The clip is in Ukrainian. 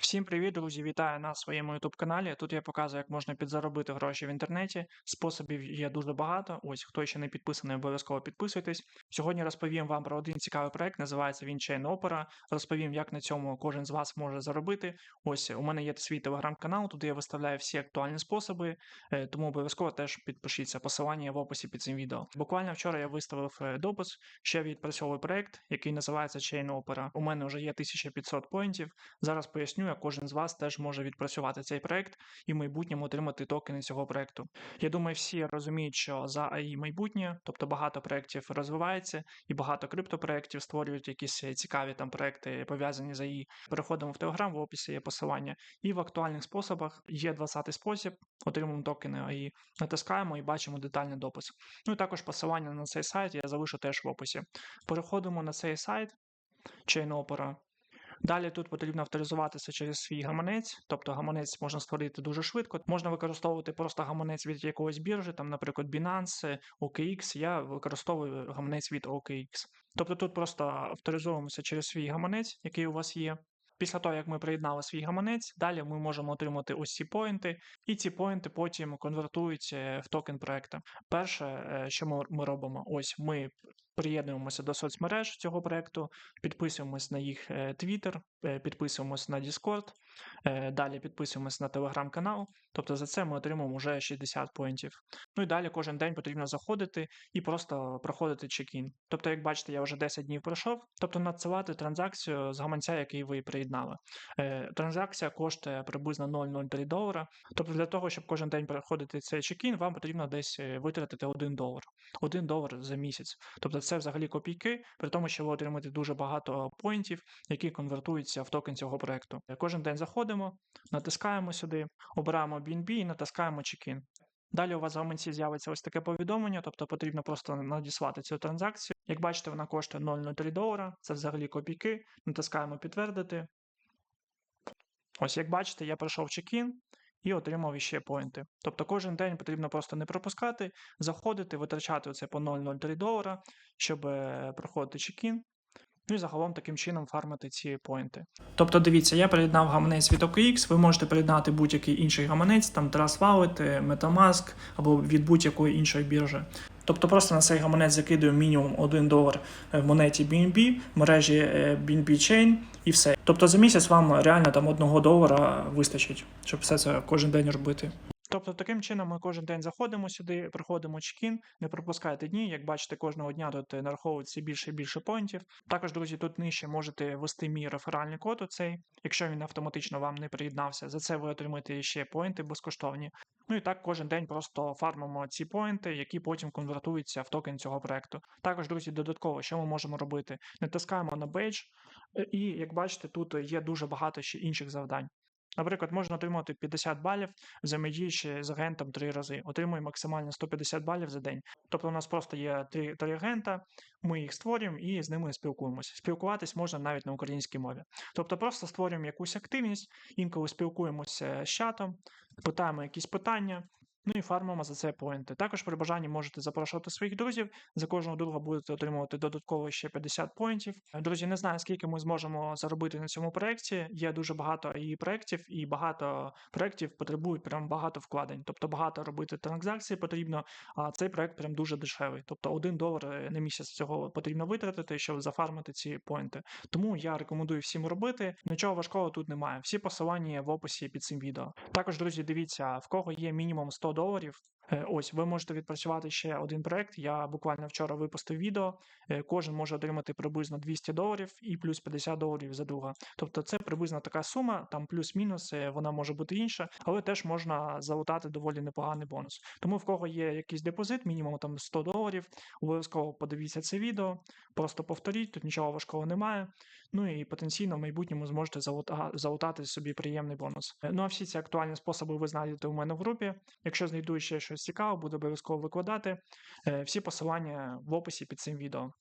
Всім привіт, друзі! Вітаю на своєму youtube каналі. Тут я показую, як можна підзаробити гроші в інтернеті. Способів є дуже багато. Ось хто ще не підписаний, обов'язково підписуйтесь. Сьогодні розповім вам про один цікавий проект, називається він Chain Opera. Розповім, як на цьому кожен з вас може заробити. Ось у мене є свій телеграм-канал, туди я виставляю всі актуальні способи, е, тому обов'язково теж підпишіться. Посилання в описі під цим відео. Буквально вчора я виставив е, допис, ще відпрацьовую проект, який називається Chain Opera. У мене вже є 1500 поінтів. Зараз поясню, як кожен з вас теж може відпрацювати цей проект і в майбутньому отримати токени цього проекту. Я думаю, всі розуміють, що за АІ майбутнє, тобто багато проєктів розвивається, і багато криптопроєктів створюють якісь е, цікаві там проекти пов'язані з АІ. Переходимо в Telegram, в описі є посилання. І в актуальних способах є 20-й спосіб, отримуємо токени АІ, натискаємо і бачимо детальний допис. Ну і також посилання на цей сайт я залишу теж в описі. Переходимо на цей сайт Chain Opera. Далі тут потрібно авторизуватися через свій гаманець, тобто гаманець можна створити дуже швидко. Можна використовувати просто гаманець від якогось біржі, там, наприклад, Binance, OKX. Я використовую гаманець від OKX. Тобто тут просто авторизуємося через свій гаманець, який у вас є. Після того, як ми приєднали свій гаманець, далі ми можемо отримати ось ці поінти, і ці поінти потім конвертують в токен проекту. Перше, е, що ми робимо, ось ми приєднуємося до соцмереж цього проекту, підписуємось на їх Twitter, е, підписуємось на Discord, е, далі підписуємось на телеграм-канал. Тобто за це ми отримуємо вже 60 поінтів. Ну і далі кожен день потрібно заходити і просто проходити чекін. Тобто, як бачите, я вже 10 днів пройшов, тобто надсилати транзакцію з гаманця, який ви приєднали. Е, транзакція коштує приблизно 0,03 долара. Тобто, для того, щоб кожен день проходити цей чекін, вам потрібно десь витратити 1 долар. 1 долар за місяць. Тобто це взагалі копійки, при тому, що ви отримаєте дуже багато поінтів, які конвертуються в токен цього проекту. Кожен день заходимо, натискаємо сюди, обираємо BNB і натискаємо чекін. Далі у вас в гаманці з'явиться ось таке повідомлення, тобто потрібно просто надіслати цю транзакцію. Як бачите, вона коштує 0,03 долара, це взагалі копійки. Натискаємо підтвердити. Ось як бачите, я пройшов чекін і отримав іще поінти. Тобто кожен день потрібно просто не пропускати, заходити, витрачати це по 0,03 долара, щоб е, проходити чекін. Ну і загалом таким чином фармити ці поінти. Тобто, дивіться, я приєднав гаманець від OKX, ви можете приєднати будь-який інший гаманець, там Trust Wallet, Metamask або від будь-якої іншої біржі. Тобто просто на цей гаманець закидую мінімум 1 долар в монеті BNB, в мережі BNB Chain і все. Тобто за місяць вам реально там одного долара вистачить, щоб все це кожен день робити. Тобто таким чином ми кожен день заходимо сюди, проходимо чекін, не пропускайте дні. Як бачите, кожного дня тут нараховується більше і більше поінтів. Також, друзі, тут нижче можете ввести мій реферальний код оцей, якщо він автоматично вам не приєднався. За це ви отримаєте ще поінти безкоштовні. Ну і так кожен день просто фармимо ці поінти, які потім конвертуються в токен цього проекту. Також, друзі, додатково, що ми можемо робити? Натискаємо на бейдж, і як бачите, тут є дуже багато ще інших завдань. Наприклад, можна отримати 50 балів, взаємодіючи з агентом 3 рази. Отримує максимально 150 балів за день. Тобто у нас просто є 3, 3 агента, ми їх створюємо і з ними спілкуємося. Спілкуватись можна навіть на українській мові. Тобто просто створюємо якусь активність, інколи спілкуємося з чатом, питаємо якісь питання. Ну і фармимо за це поінти. Також при бажанні можете запрошувати своїх друзів. За кожного друга будете отримувати додатково ще 50 поінтів. Друзі, не знаю, скільки ми зможемо заробити на цьому проєкті. Є дуже багато і проєктів, і багато проєктів потребують прям багато вкладень. Тобто багато робити транзакцій потрібно, а цей проєкт прям дуже дешевий. Тобто один долар на місяць цього потрібно витратити, щоб зафармити ці поінти. Тому я рекомендую всім робити. Нічого важкого тут немає. Всі посилання в описі під цим відео. Також, друзі, дивіться, в кого є мінімум 100 доларів. Е, ось ви можете відпрацювати ще один проект. Я буквально вчора випустив відео. Е, кожен може отримати приблизно 200 доларів і плюс 50 доларів за друга. Тобто це приблизно така сума, там плюс-мінус, е, вона може бути інша, але теж можна залутати доволі непоганий бонус. Тому в кого є якийсь депозит, мінімум там 100 доларів, обов'язково подивіться це відео, просто повторіть, тут нічого важкого немає. Ну і потенційно в майбутньому зможете залутати собі приємний бонус. Ну а всі ці актуальні способи ви знайдете у мене в групі. Якщо знайду ще щось цікаве, буду обов'язково викладати. Всі посилання в описі під цим відео.